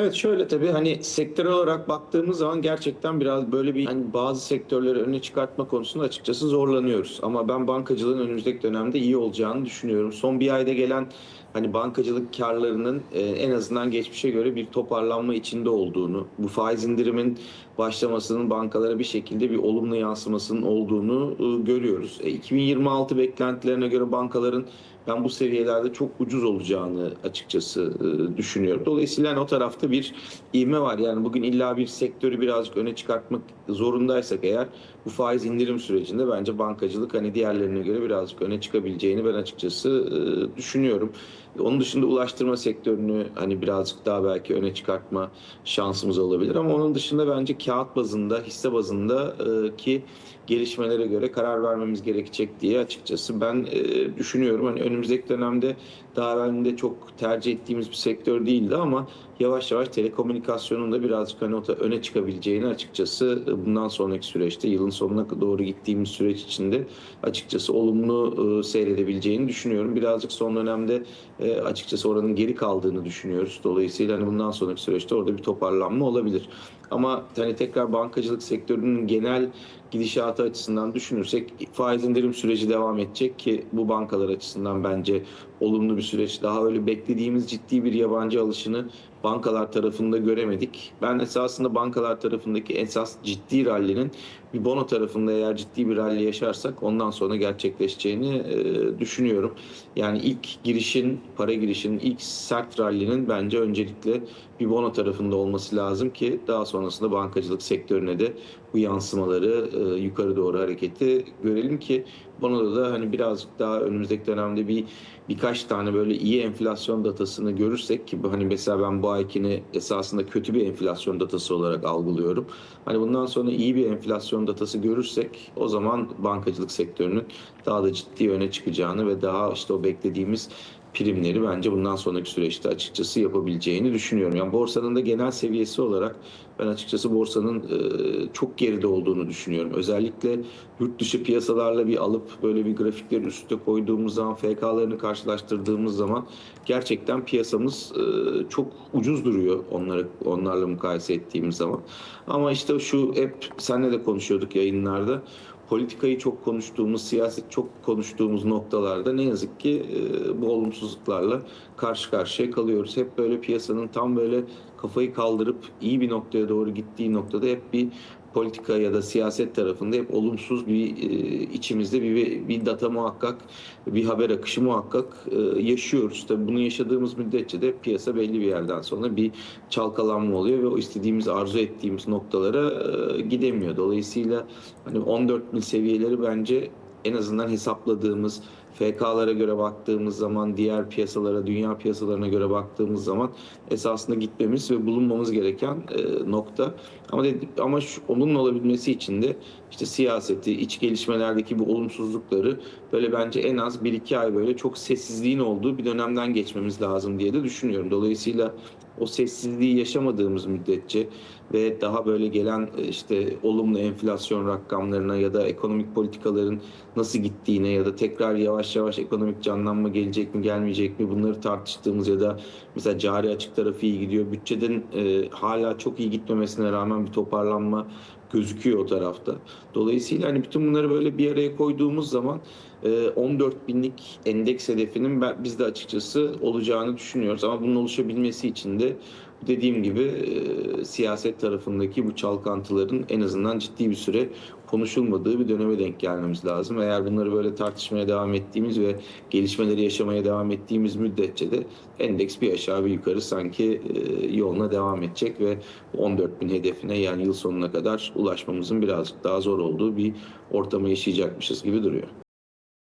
Evet şöyle tabii hani sektörel olarak baktığımız zaman gerçekten biraz böyle bir hani bazı sektörleri öne çıkartma konusunda açıkçası zorlanıyoruz. Ama ben bankacılığın önümüzdeki dönemde iyi olacağını düşünüyorum. Son bir ayda gelen hani bankacılık karlarının e, en azından geçmişe göre bir toparlanma içinde olduğunu, bu faiz indirimin başlamasının bankalara bir şekilde bir olumlu yansımasının olduğunu e, görüyoruz. E, 2026 beklentilerine göre bankaların ben bu seviyelerde çok ucuz olacağını açıkçası e, düşünüyorum. Dolayısıyla hani o tarafta bir ivme var. Yani bugün illa bir sektörü birazcık öne çıkartmak zorundaysak eğer bu faiz indirim sürecinde bence bankacılık hani diğerlerine göre birazcık öne çıkabileceğini ben açıkçası e, düşünüyorum. Onun dışında ulaştırma sektörünü hani birazcık daha belki öne çıkartma şansımız olabilir ama onun dışında bence kağıt bazında, hisse bazında e, ki gelişmelere göre karar vermemiz gerekecek diye açıkçası ben e, düşünüyorum. Hani önümüzdeki dönemde daha evvelinde çok tercih ettiğimiz bir sektör değildi ama yavaş yavaş telekomünikasyonun da birazcık hani öne çıkabileceğini açıkçası e, bundan sonraki süreçte yılın sonuna doğru gittiğimiz süreç içinde açıkçası olumlu seyredebileceğini düşünüyorum. Birazcık son dönemde e, açıkçası oranın geri kaldığını düşünüyoruz. Dolayısıyla hani bundan sonraki süreçte orada bir toparlanma olabilir. Ama hani tekrar bankacılık sektörünün genel gidişatı açısından düşünürsek faiz indirim süreci devam edecek ki bu bankalar açısından bence olumlu bir süreç. Daha öyle beklediğimiz ciddi bir yabancı alışını bankalar tarafında göremedik. Ben esasında bankalar tarafındaki esas ciddi rallinin bir bono tarafında eğer ciddi bir rally yaşarsak ondan sonra gerçekleşeceğini e, düşünüyorum. Yani ilk girişin, para girişinin ilk sert rallinin bence öncelikle bir bono tarafında olması lazım ki daha sonrasında bankacılık sektörüne de bu yansımaları e, yukarı doğru hareketi görelim ki bonoda da hani birazcık daha önümüzdeki dönemde bir birkaç tane böyle iyi enflasyon datasını görürsek ki hani mesela ben bu aykini esasında kötü bir enflasyon datası olarak algılıyorum. Hani bundan sonra iyi bir enflasyon datası görürsek o zaman bankacılık sektörünün daha da ciddi öne çıkacağını ve daha işte o beklediğimiz primleri bence bundan sonraki süreçte açıkçası yapabileceğini düşünüyorum. Yani borsanın da genel seviyesi olarak ben açıkçası borsanın e, çok geride olduğunu düşünüyorum. Özellikle yurt dışı piyasalarla bir alıp böyle bir grafikleri üstte koyduğumuz zaman FK'larını karşılaştırdığımız zaman gerçekten piyasamız e, çok ucuz duruyor onları onlarla mukayese ettiğimiz zaman. Ama işte şu hep senle de konuşuyorduk yayınlarda politikayı çok konuştuğumuz, siyaset çok konuştuğumuz noktalarda ne yazık ki e, bu olumsuzluklarla karşı karşıya kalıyoruz. Hep böyle piyasanın tam böyle kafayı kaldırıp iyi bir noktaya doğru gittiği noktada hep bir politika ya da siyaset tarafında hep olumsuz bir e, içimizde bir bir data muhakkak, bir haber akışı muhakkak e, yaşıyoruz. Tabii bunu yaşadığımız müddetçe de piyasa belli bir yerden sonra bir çalkalanma oluyor ve o istediğimiz, arzu ettiğimiz noktalara e, gidemiyor. Dolayısıyla hani 14 bin seviyeleri bence en azından hesapladığımız FK'lara göre baktığımız zaman diğer piyasalara, dünya piyasalarına göre baktığımız zaman esasında gitmemiz ve bulunmamız gereken e, nokta. Ama dedi, ama şu, onun olabilmesi için de işte siyaseti, iç gelişmelerdeki bu olumsuzlukları böyle bence en az 1-2 ay böyle çok sessizliğin olduğu bir dönemden geçmemiz lazım diye de düşünüyorum. Dolayısıyla o sessizliği yaşamadığımız müddetçe ve daha böyle gelen e, işte olumlu enflasyon rakamlarına ya da ekonomik politikaların nasıl gittiğine ya da tekrar yavaş yavaş ekonomik canlanma gelecek mi gelmeyecek mi bunları tartıştığımız ya da mesela cari açık tarafı iyi gidiyor. Bütçeden e, hala çok iyi gitmemesine rağmen bir toparlanma gözüküyor o tarafta. Dolayısıyla hani bütün bunları böyle bir araya koyduğumuz zaman 14 e, binlik endeks hedefinin biz de açıkçası olacağını düşünüyoruz. Ama bunun oluşabilmesi için de dediğim gibi e, siyaset tarafındaki bu çalkantıların en azından ciddi bir süre konuşulmadığı bir döneme denk gelmemiz lazım. Eğer bunları böyle tartışmaya devam ettiğimiz ve gelişmeleri yaşamaya devam ettiğimiz müddetçe de endeks bir aşağı bir yukarı sanki e, yoluna devam edecek ve 14 bin hedefine yani yıl sonuna kadar ulaşmamızın birazcık daha zor olduğu bir ortamı yaşayacakmışız gibi duruyor.